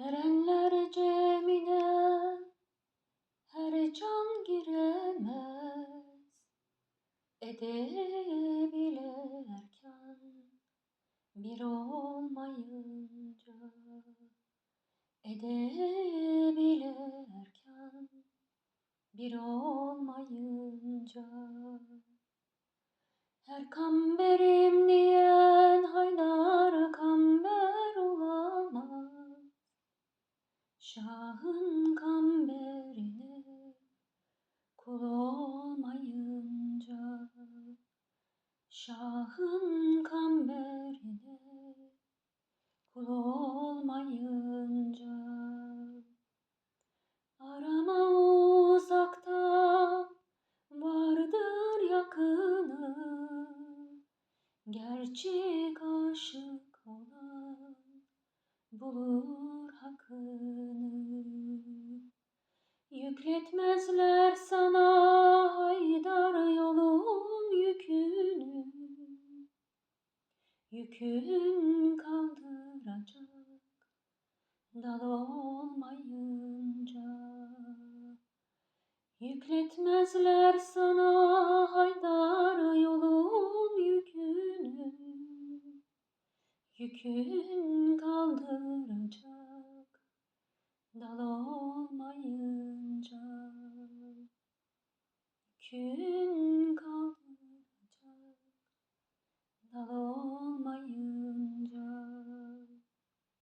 Erenler cemine her can giremez. Edebilerken bir olmayınca Edebilerken bir olmayınca Her kamberim Şahın kamberine kul olmayınca Şahın kamberine kul olmayınca. Arama uzakta vardır yakını Gerçek aşık olan bulur hakkını Yükletmezler sana haydar yolun yükünü. Yükün kaldıracak dal olmayınca. Yükletmezler sana haydar yolun yükünü. Yükün two,